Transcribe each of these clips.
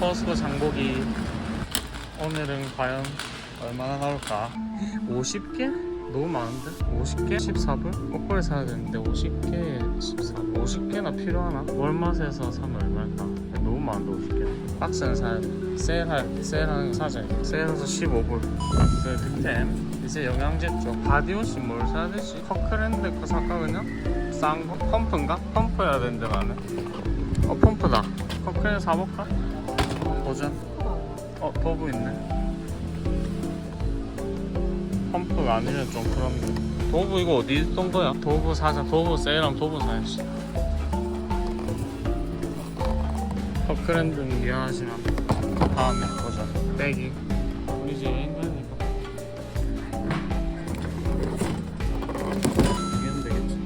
포스코 장보기 오늘은 과연 얼마나 나올까 50개? 너무 많은데? 50개? 14불? 옷걸이 사야 되는데 50개 14불 50개나 필요하나? 월마트에서 사면 얼마일까? 너무 많은데 50개 박스는 사야 돼 세일할, 세일하는 거 사자 세일해서 15불 그 득템 이제 영양제 쪽 바디워시 뭘 사야 되지? 커크랜드 거 살까 그냥? 싼 거? 펌프인가? 펌프여야 되는데 나는 어 펌프다 커크랜드 사볼까? 도전? 어 도브 있네. 펌프가 아니면 좀 그런데 도브 이거 어디 있던 거야? 도브 사자. 도브 세일하면 도브 사야지. 커크랜드는 미안하지만 다음에 보자 빼기. 우리 이제 여행 가니까 이기면 되겠지.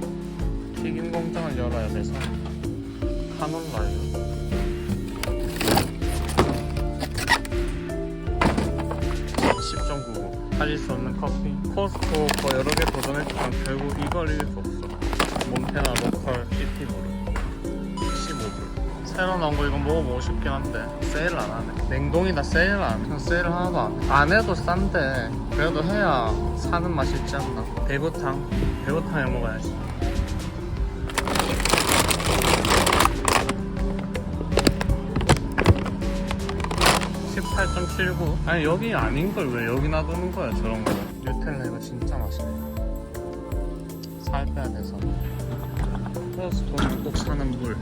튀김 공장을 열어야 돼서. 카놀라유 10.99 가질 수 없는 커피 코스코 거 여러 개 도전했지만 결국 이걸 이길 수 없어. 몬테나 로컬 시티브루 15불. 새로 나온 거 이건 먹어보고 싶긴 한데 세일 안 하네. 냉동이다 세일 안 해. 세일 하나도 안 해. 안 해도 싼데 그래도 해야 사는 맛이 있지 않나? 대구탕. 대구탕에 먹어야지 (18.79) 아니 여기 아닌 걸 왜 여기 놔두는 거야 저런 거는 뉴텔라 이거 진짜 맛있네 살 빼야 돼서 플러스 돈을 꼭 사는 물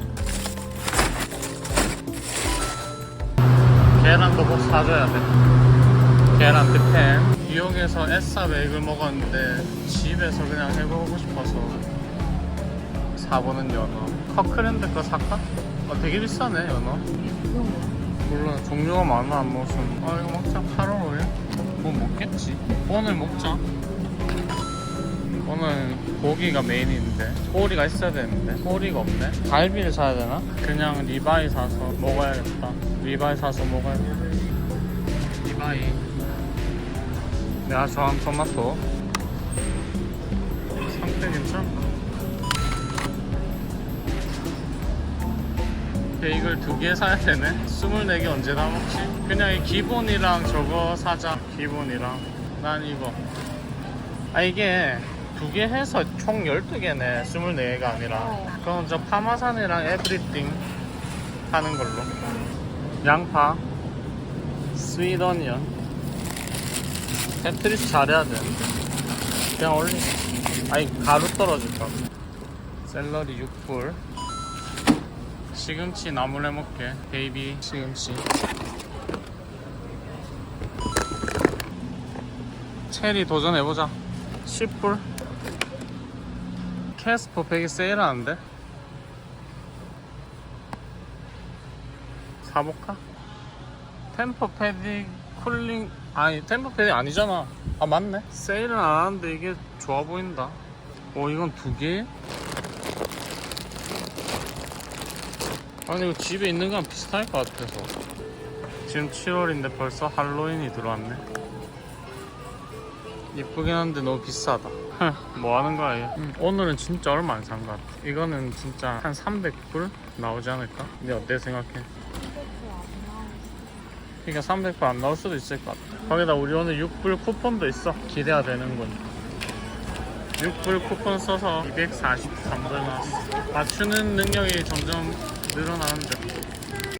계란도 꼭 사줘야 돼. 계란 득템. 뉴욕에서 에싸 베이글 먹었는데 집에서 그냥 해보고 싶어서 사보는 연어. 커크랜드 거 살까? 어, 되게 비싸네 연어. 몰라 종류가 많아 무슨. 아 이거 먹자 8월 5일. 뭐 먹겠지. 오늘 먹자. 오늘 고기가 메인인데 꼬리가 있어야 되는데 꼬리가 없네 갈비를 사야 되나? 그냥 리바이 사서 먹어야겠다 리바이 사서 먹어야겠다 리바이 내가 좋아하는 토마토 상태 괜찮아? 베이글 두 개 사야 되네. 24개 언제 다 먹지? 그냥 이 기본이랑 저거 사자. 기본이랑. 난 이거. 아 이게 두 개 해서 총 12개네. 24개가 아니라. 그럼 저 파마산이랑 에브리띵 하는 걸로. 양파. 스윗 어니언. 테트리스 잘해야 되는데 그냥 올리 아니 가루 떨어질까? 봐. 샐러리 6불 시금치 나물에 먹게. 베이비 시금치. 체리 도전해보자. 10불 캐스퍼 100이 세일하는데? 사볼까? 템퍼 패딩 쿨링 아니 템퍼 패딩 아니잖아. 아 맞네. 세일은 안 하는데 이게 좋아 보인다. 어 이건 두 개? 아니 이거 집에 있는 거랑 비슷할 것 같아서. 지금 7월인데 벌써 할로윈이 들어왔네. 이쁘긴 한데 너무 비싸다. 뭐 하는 거야 얘? 음, 오늘은 진짜 얼마 안 산 것 같아. 이거는 진짜 한 300불 나오지 않을까? 근데 어때 생각해? 그러니까 300불 안 나올 수도 있을 것 같아. 거기다 우리 오늘 6불 쿠폰도 있어. 기대가 되는군 6불 쿠폰 써서 243불 나왔어. 맞추는 능력이 점점 늘어나는데.